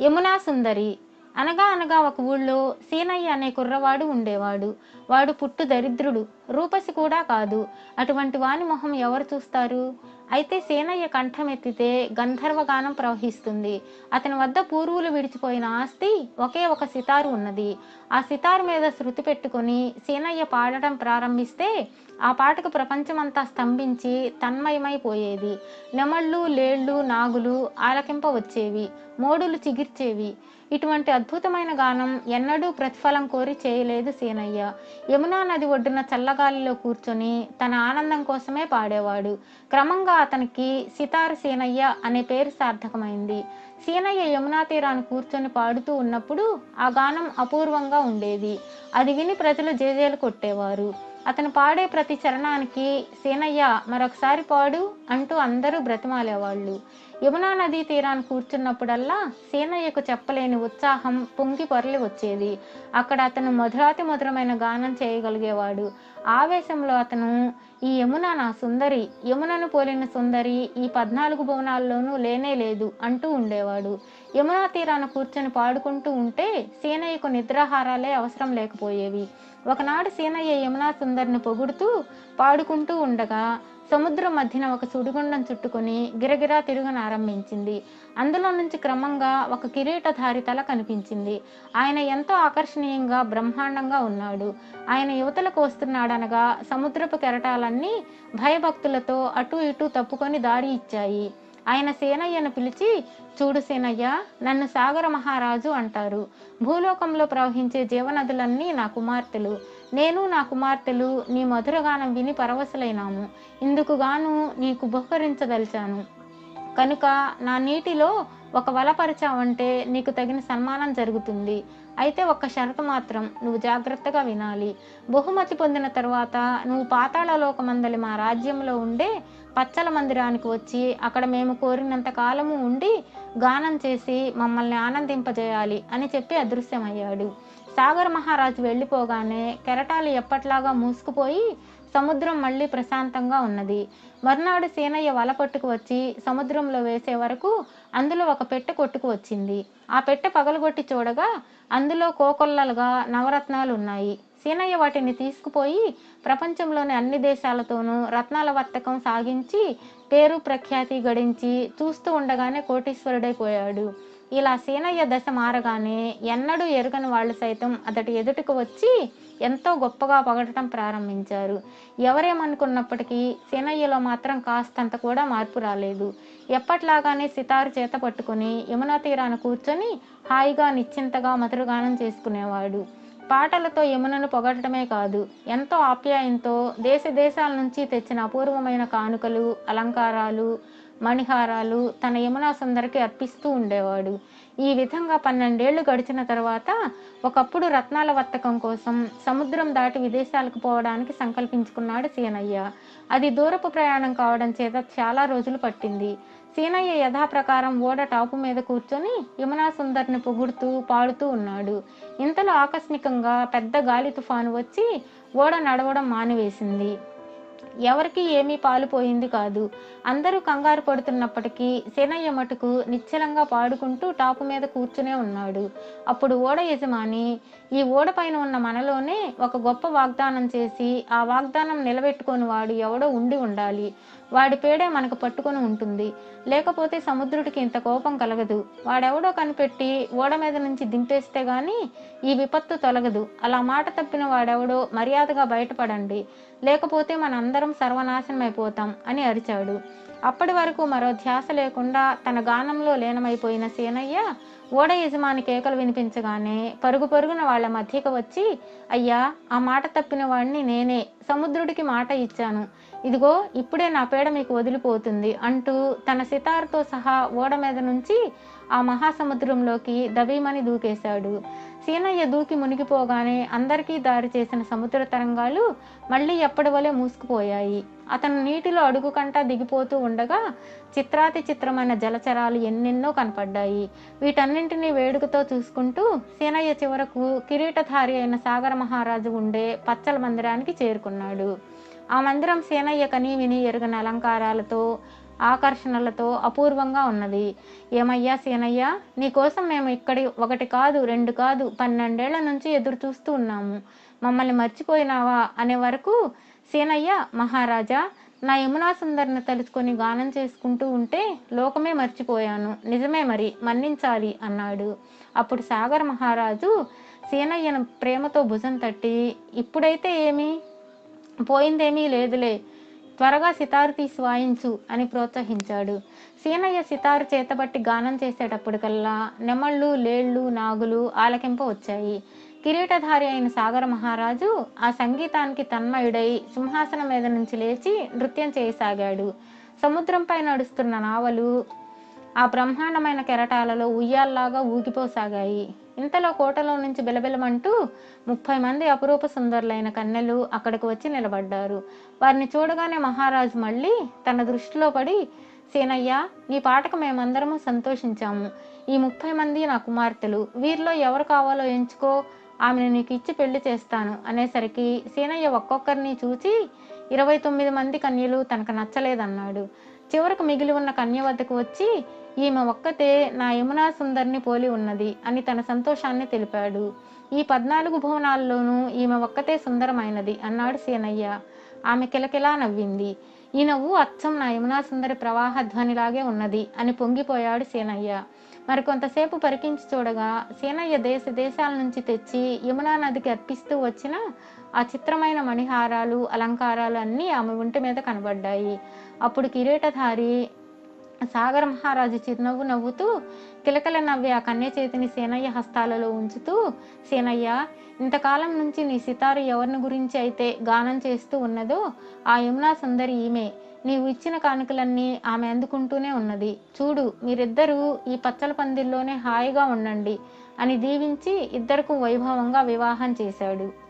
యమునా సుందరి. అనగా అనగా ఒక ఊళ్ళో సీనయ్య అనే కుర్రవాడు ఉండేవాడు. వాడు పుట్టు దరిద్రుడు. రూపసి కూడా కాదు. అటువంటి వాని మొహం ఎవరు చూస్తారు? అయితే సేనయ్య కంఠం ఎత్తితే గంధర్వగానం ప్రవహిస్తుంది. అతని వద్ద పూర్వులు విడిచిపోయిన ఆస్తి ఒకే ఒక సితారు ఉన్నది. ఆ సితారు మీద శృతి పెట్టుకొని సేనయ్య పాడటం ప్రారంభిస్తే ఆ పాటకు ప్రపంచమంతా స్తంభించి తన్మయమైపోయేది నెమళ్ళు లేళ్ళు నాగులు ఆలకింప వచ్చేవి. మోడులు చిగిర్చేవి. ఇటువంటి అద్భుతమైన గానం ఎన్నడూ ప్రతిఫలం కోరి చేయలేదు సీనయ్య. యమునా నది ఒడ్డున చల్లగాలిలో కూర్చొని తన ఆనందం కోసమే పాడేవాడు. క్రమంగా అతనికి సితారు సీనయ్య అనే పేరు సార్థకమైంది. సీనయ్య యమునా తీరాన్ని కూర్చొని పాడుతూ ఉన్నప్పుడు ఆ గానం అపూర్వంగా ఉండేది. అది విని ప్రజలు జేజేలు కొట్టేవారు. అతను పాడే ప్రతి చరణానికి సీనయ్య మరొకసారి పాడు అంటూ అందరూ బ్రతిమాలేవాళ్ళు. యమునా నదీ తీరాన్ని కూర్చున్నప్పుడల్లా సీనయ్యకు చెప్పలేని ఉత్సాహం పొంగి పొరలి వచ్చేది. అక్కడ అతను మధురాతి మధురమైన గానం చేయగలిగేవాడు. ఆవేశంలో అతను ఈ యమున నా సుందరి యమునను పోలిన సుందరి ఈ పద్నాలుగు భువనాల్లోనూ లేనే లేదు అంటూ ఉండేవాడు. యమునా తీరాన కూర్చొని పాడుకుంటూ ఉంటే సీనయ్యకు నిద్రాహారాలే అవసరం లేకపోయేవి. ఒకనాడు సీనయ్య యమునా సుందరిని పొగుడుతూ పాడుకుంటూ ఉండగా సముద్రం మధ్యన ఒక సుడిగుండం చుట్టుకొని గిరగిరా తిరగనారంభించింది అందులో నుంచి క్రమంగా ఒక కిరీటధారి తల కనిపించింది. ఆయన ఎంతో ఆకర్షణీయంగా బ్రహ్మాండంగా ఉన్నాడు. ఆయన యువతలకు వస్తున్నాడనగా సముద్రపు కెరటాలన్నీ భయభక్తులతో అటు ఇటు తప్పుకొని దారి ఇచ్చాయి. ఆయన సేనయ్యను పిలిచి చూడు సేనయ్య నన్ను సాగర మహారాజు అంటారు. భూలోకంలో ప్రవహించే జీవనదులన్నీ నా కుమార్తెలు. నేను నా కుమార్తెలు నీ మధురగానం విని పరవశులైనాము. ఇందుకుగాను నీకు బహుకరించదలిచాను. కనుక నా నీటిలో ఒక వలపరిచావంటే నీకు తగిన సన్మానం జరుగుతుంది. అయితే ఒక్క షరతు మాత్రం నువ్వు జాగ్రత్తగా వినాలి. బహుమతి పొందిన తర్వాత నువ్వు పాతాళ లోకమందలి మా రాజ్యంలో ఉండే పచ్చల మందిరానికి వచ్చి అక్కడ మేము కోరినంత కాలము ఉండి గానం చేసి మమ్మల్ని ఆనందింపజేయాలి అని చెప్పి అదృశ్యమయ్యాడు. సాగర్ మహారాజు వెళ్ళిపోగానే కెరటాలు ఎప్పట్లాగా మూసుకుపోయి సముద్రం మళ్ళీ ప్రశాంతంగా ఉన్నది. మర్నాడు సీనయ్య వల పట్టుకు వచ్చి సముద్రంలో వేసే వరకు అందులో ఒక పెట్టె కొట్టుకు వచ్చింది. ఆ పెట్టె పగలగొట్టి చూడగా అందులో కోకొల్లలుగా నవరత్నాలు ఉన్నాయి. సీనయ్య వాటిని తీసుకుపోయి ప్రపంచంలోని అన్ని దేశాలతోనూ రత్నాల వర్తకం సాగించి పేరు ప్రఖ్యాతి గడించి చూస్తూ ఉండగానే కోటీశ్వరుడైపోయాడు ఇలా సీనయ్య దశ మారగానే ఎన్నడూ ఎరుగని వాళ్ళు సైతం అతడి ఎదుటికి వచ్చి ఎంతో గొప్పగా పొగడటం ప్రారంభించారు. ఎవరేమనుకున్నప్పటికీ సీనయ్యలో మాత్రం కాస్తంత కూడా మార్పు రాలేదు. ఎప్పట్లాగానే సితారు చేత పట్టుకుని యమునా తీరాన కూర్చొని హాయిగా నిశ్చింతగా మధురగానం చేసుకునేవాడు. పాటలతో యమునను పొగడటమే కాదు ఎంతో ఆప్యాయంతో దేశ దేశాల నుంచి తెచ్చిన అపూర్వమైన కానుకలు అలంకారాలు మణిహారాలు తన యమునా సుందరికి అర్పిస్తూ ఉండేవాడు. ఈ విధంగా పన్నెండేళ్ళు గడిచిన తర్వాత ఒకప్పుడు రత్నాల వర్తకం కోసం సముద్రం దాటి విదేశాలకు పోవడానికి సంకల్పించుకున్నాడు సీనయ్య. అది దూరపు ప్రయాణం కావడం చేత చాలా రోజులు పట్టింది. సీనయ్య యథాప్రకారం ఓడ టాపు మీద కూర్చొని యమునా సుందర్ని పొగుడుతూ పాడుతూ ఉన్నాడు. ఇంతలో ఆకస్మికంగా పెద్ద గాలి తుఫాను వచ్చి ఓడ నడవడం మానివేసింది. ఎవరికి ఏమీ పాలుపోయింది కాదు. అందరూ కంగారు పడుతున్నప్పటికీ సేనయ్య మటుకు నిశ్చలంగా పాడుకుంటూ టాపు మీద కూర్చునే ఉన్నాడు. అప్పుడు ఓడ యజమాని ఈ ఓడ పైన ఉన్న మనలోనే ఒక గొప్ప వాగ్దానం చేసి ఆ వాగ్దానం నిలబెట్టుకొని వాడు ఎవడో ఉండి ఉండాలి. వాడి పేడే మనకు పట్టుకొని ఉంటుంది. లేకపోతే సముద్రుడికి ఇంత కోపం కలగదు. వాడెవడో కనిపెట్టి ఓడ మీద నుంచి దింపేస్తే గాని ఈ విపత్తు తొలగదు. అలా మాట తప్పిన వాడెవడో మర్యాదగా బయటపడండి. లేకపోతే మనందరం సర్వనాశనం అయిపోతాం అని అరిచాడు. అప్పటి వరకు మరో ధ్యాస లేకుండా తన గానంలో లీనమైపోయిన సీనయ్య ఓడ యజమాని కేకలు వినిపించగానే పరుగు పరుగున వాళ్ళ మధ్యకు వచ్చి అయ్యా ఆ మాట తప్పిన వాడిని నేనే సముద్రుడికి మాట ఇచ్చాను. ఇదిగో ఇప్పుడే నా పేడ మీకు వదిలిపోతుంది అంటూ తన సితార్తో సహా ఓడ మీద నుంచి ఆ మహాసముద్రంలోకి దబీమని దూకేశాడు. సీనయ్య దూకి మునిగిపోగానే అందరికీ దారి చేసిన సముద్ర తరంగాలు మళ్ళీ ఎప్పటి వలె మూసుకుపోయాయి. అతను నీటిలో అడుగు కంట దిగిపోతూ ఉండగా చిత్రాతి చిత్రమైన జలచరాలు ఎన్నెన్నో కనపడ్డాయి. వీటన్నింటినీ వేడుకతో చూసుకుంటూ సీనయ్య చివరకు కిరీటధారి అయిన సాగర మహారాజు ఉండే పచ్చల మందిరానికి చేరుకున్నాడు. ఆ మందిరం సీనయ్య కని విని ఎరుగని అలంకారాలతో ఆకర్షణలతో అపూర్వంగా ఉన్నది. ఏమయ్యా సీనయ్య నీకోసం మేము ఇక్కడి ఒకటి కాదు రెండు కాదు పన్నెండేళ్ళ నుంచి ఎదురు చూస్తూ ఉన్నాము. మమ్మల్ని మర్చిపోయినావా అనే వరకు సీనయ్య మహారాజా నా యమునా సుందరిని తలుచుకొని గానం చేసుకుంటూ ఉంటే లోకమే మర్చిపోయాను. నిజమే మరి మన్నించాలి అన్నాడు. అప్పుడు సాగర్ మహారాజు సీనయ్యను ప్రేమతో భుజం తట్టి ఇప్పుడైతే ఏమి? పోయిందేమీ లేదులే త్వరగా సితారు తీసి వాయించు అని ప్రోత్సహించాడు. సీనయ్య సితారు చేతబట్టి గానం చేసేటప్పటికల్లా నెమళ్ళు లేళ్ళు నాగులు ఆలకింప వచ్చాయి. కిరీటధారి అయిన సాగర మహారాజు ఆ సంగీతానికి తన్మయుడై సింహాసనం మీద నుంచి లేచి నృత్యం చేయసాగాడు. సముద్రంపై నడుస్తున్న నావలు ఆ బ్రహ్మాండమైన కెరటాలలో ఉయ్యాల్లాగా ఊగిపోసాగాయి. ఇంతలో కోటలో నుంచి బిలబిలమంటూ ముప్పై మంది అపురూప సుందరులైన కన్నెలు అక్కడికి వచ్చి నిలబడ్డారు. వారిని చూడగానే మహారాజు మళ్ళీ తన దృష్టిలో పడి సేనయ్య నీ పాటకు మేమందరము సంతోషించాము. ఈ ముప్పై మంది నా కుమార్తెలు. వీరిలో ఎవరు కావాలో ఎంచుకో. ఆమెను నీకు ఇచ్చి పెళ్ళి చేస్తాను అనేసరికి సీనయ్య ఒక్కొక్కరిని చూచి ఇరవై తొమ్మిది మంది కన్యలు తనకు నచ్చలేదన్నాడు. చివరకు మిగిలి ఉన్న కన్య వద్దకు వచ్చి ఈమె ఒక్కతే నా యమునా సుందరిని పోలి ఉన్నది అని తన సంతోషాన్ని తెలిపాడు. ఈ పద్నాలుగు భువనాల్లోనూ ఈమె ఒక్కతే సుందరమైనది అన్నాడు సీనయ్య. ఆమె కిలకిలా నవ్వింది. ఈ నవ్వు అచ్చం నా యమునా సుందరి ప్రవాహ ధ్వనిలాగే ఉన్నది అని పొంగిపోయాడు సీనయ్య. మరి కొంతసేపు పరికించి చూడగా సీనయ్య దేశ దేశాల నుంచి తెచ్చి యమునా నదికి అర్పిస్తూ వచ్చిన ఆ చిత్రమైన మణిహారాలు అలంకారాలు అన్నీ ఆమె ఒంటి మీద కనబడ్డాయి. అప్పుడు కిరీటధారి సాగర మహారాజు చిరునవ్వు నవ్వుతూ కిలకల నవ్వి ఆ కన్య చేతిని సేనయ్య హస్తాలలో ఉంచుతూ సేనయ్య ఇంతకాలం నుంచి నీ సితారు ఎవరిని గురించి అయితే గానం చేస్తూ ఉన్నదో ఆ యమునా సుందరి ఈమె. నీవు ఇచ్చిన కానుకలన్నీ ఆమె అందుకుంటూనే ఉన్నది. చూడు మీరిద్దరూ ఈ పచ్చల పందిల్లోనే హాయిగా ఉండండి అని దీవించి ఇద్దరకు వైభవంగా వివాహం చేశాడు.